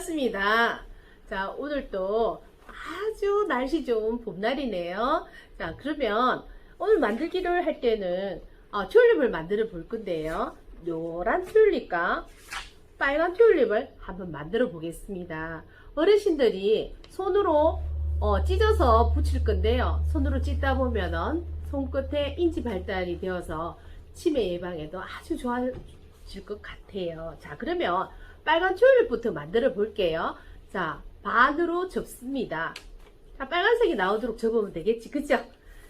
반갑습니다. 자, 오늘 또 아주 날씨 좋은 봄날이네요. 자, 그러면 오늘 만들기를 할 때는 어, 튤립을 만들어 볼 건데요. 노란 튤립과 빨간 튤립을 한번 만들어 보겠습니다. 어르신들이 손으로 어, 찢어서 붙일 건데요. 손으로 찢다 보면은 손끝에 인지 발달이 되어서 치매 예방에도 아주 좋아질 것 같아요. 자, 그러면 빨간 튤립부터 만들어 볼게요. 자, 반으로 접습니다. 자, 빨간색이 나오도록 접으면 되겠지. 그죠?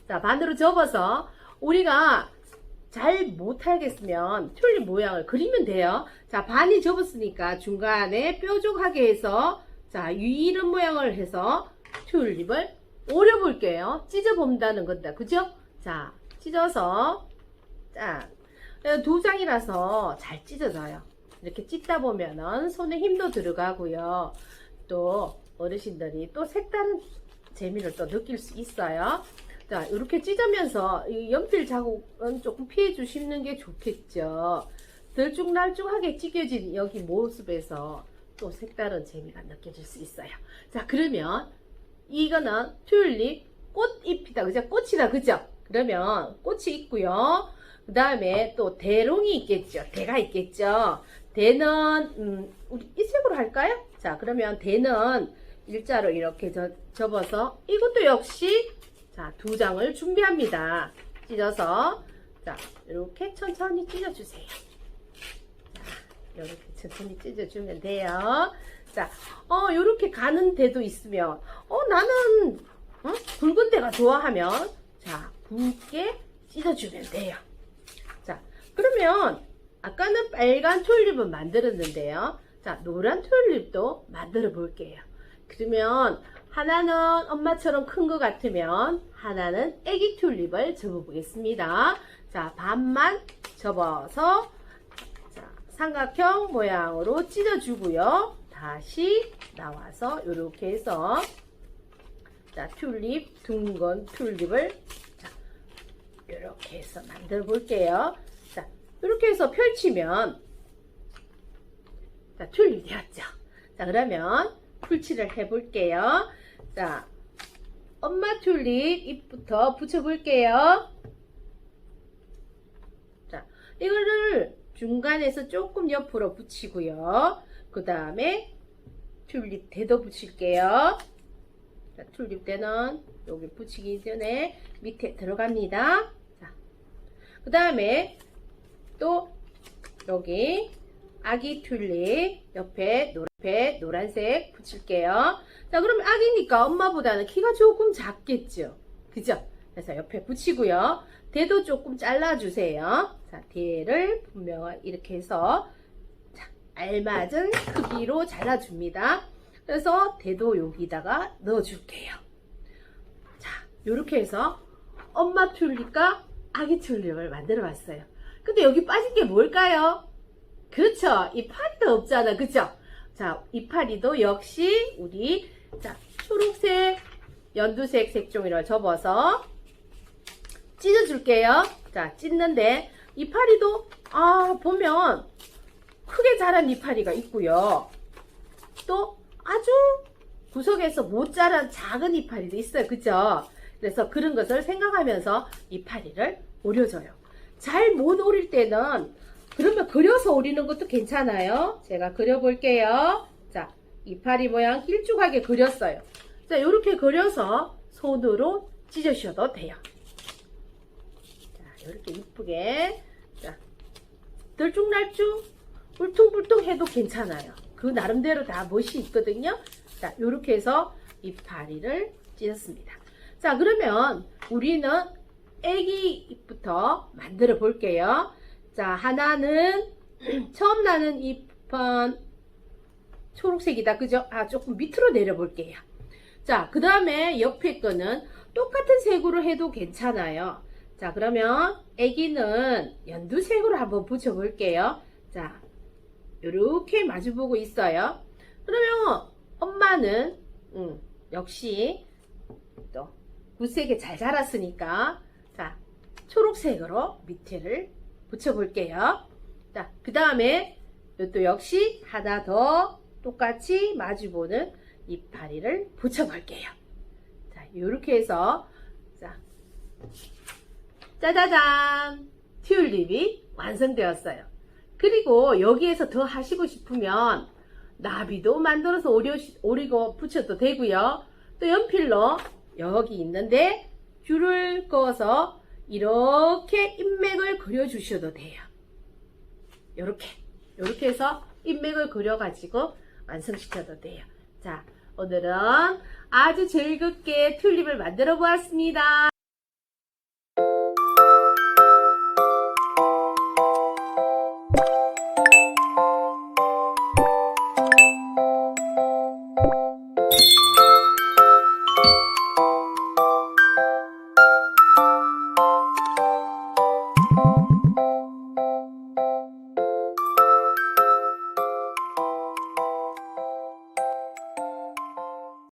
자, 반으로 접어서 우리가 잘 못하겠으면 튤립 모양을 그리면 돼요. 자, 반이 접었으니까 중간에 뾰족하게 해서 자, 이런 모양을 해서 튤립을 오려볼게요. 찢어본다는 건다. 그죠? 자, 찢어서 자, 두 장이라서 잘 찢어져요. 이렇게 찢다 보면은 손에 힘도 들어가고요. 또 어르신들이 또 색다른 재미를 또 느낄 수 있어요. 자, 이렇게 찢으면서 이 연필 자국은 조금 피해 주시는 게 좋겠죠. 들쭉날쭉하게 찢겨진 여기 모습에서 또 색다른 재미가 느껴질 수 있어요. 자, 그러면 이거는 튤립 꽃잎이다. 그죠? 꽃이다. 그죠? 그러면 꽃이 있고요. 그 다음에 또 대롱이 있겠죠. 대가 있겠죠. 대는 음, 우리 이 색으로 할까요? 자, 그러면 대는 일자로 이렇게 저, 접어서 이것도 역시 자, 두 장을 준비합니다. 찢어서 자, 이렇게 천천히 찢어 주세요. 자, 이렇게 천천히 찢어 주면 돼요. 자, 어, 요렇게 가는 데도 있으면 어, 나는 어? 굵은 데가 좋아하면 자, 굵게 찢어 주면 돼요. 자, 그러면 아까는 빨간 튤립을 만들었는데요. 자, 노란 튤립도 만들어 볼게요. 그러면 하나는 엄마처럼 큰 것 같으면 하나는 애기 튤립을 접어 보겠습니다. 자, 반만 접어서 자, 삼각형 모양으로 찢어 주고요. 다시 나와서 이렇게 해서 자, 튤립 둥근 튤립을 자, 이렇게 해서 만들어 볼게요. 자, 이렇게 해서 펼치면 자, 튤립 되었죠. 자, 그러면 풀칠을 해 볼게요. 자, 엄마 튤립 잎부터 붙여 볼게요. 자, 이거를 중간에서 조금 옆으로 붙이고요. 그 다음에 튤립 대도 붙일게요. 자, 튤립 대는 여기 붙이기 전에 밑에 들어갑니다. 자, 그 다음에 또 여기 아기 튤립 옆에 노, 옆에 노란색 붙일게요. 자, 그러면 아기니까 엄마보다는 키가 조금 작겠죠. 그죠? 그래서 옆에 붙이고요. 대도 조금 잘라주세요. 자, 대를 분명히 이렇게 해서 자, 알맞은 크기로 잘라줍니다. 그래서 대도 여기다가 넣어줄게요. 자, 이렇게 해서 엄마 튤립과 아기 튤립을 만들어 봤어요. 근데 여기 빠진 게 뭘까요? 그렇죠. 이파리도 없잖아. 그죠? 자, 이파리도 역시 우리 자, 초록색, 연두색 색종이를 접어서 찢어줄게요. 자, 찢는데 이파리도 아 보면 크게 자란 이파리가 있고요. 또 아주 구석에서 못 자란 작은 이파리도 있어요. 그죠? 그래서 그런 것을 생각하면서 이파리를 오려줘요. 잘 못 오릴 때는 그러면 그려서 오리는 것도 괜찮아요. 제가 그려볼게요. 자, 이파리 모양 길쭉하게 그렸어요. 자, 이렇게 그려서 손으로 찢으셔도 돼요. 자, 이렇게 이쁘게. 자, 들쭉날쭉, 울퉁불퉁 해도 괜찮아요. 그 나름대로 다 멋이 있거든요. 자, 이렇게 해서 이파리를 찢었습니다. 자, 그러면 우리는 애기부터 만들어 볼게요. 자, 하나는 처음 나는 잎은 초록색이다. 그죠? 아, 조금 밑으로 내려 볼게요. 자, 그 다음에 옆에 거는 똑같은 색으로 해도 괜찮아요. 자, 그러면 애기는 연두색으로 한번 붙여볼게요. 자, 이렇게 마주보고 있어요. 그러면 엄마는 음, 역시 또 무색에 잘 자랐으니까 자, 초록색으로 밑에를 붙여볼게요. 자, 그 다음에 또 역시 하나 더 똑같이 마주보는 이파리를 붙여볼게요. 자, 이렇게 해서 자, 짜자잔! 튤립이 완성되었어요. 그리고 여기에서 더 하시고 싶으면 나비도 만들어서 오리고 붙여도 되고요. 또 연필로 여기 있는데 줄을 그어서 이렇게 인맥을 그려주셔도 돼요. 이렇게 이렇게 해서 인맥을 그려가지고 완성시켜도 돼요. 자, 오늘은 아주 즐겁게 튤립을 만들어 보았습니다.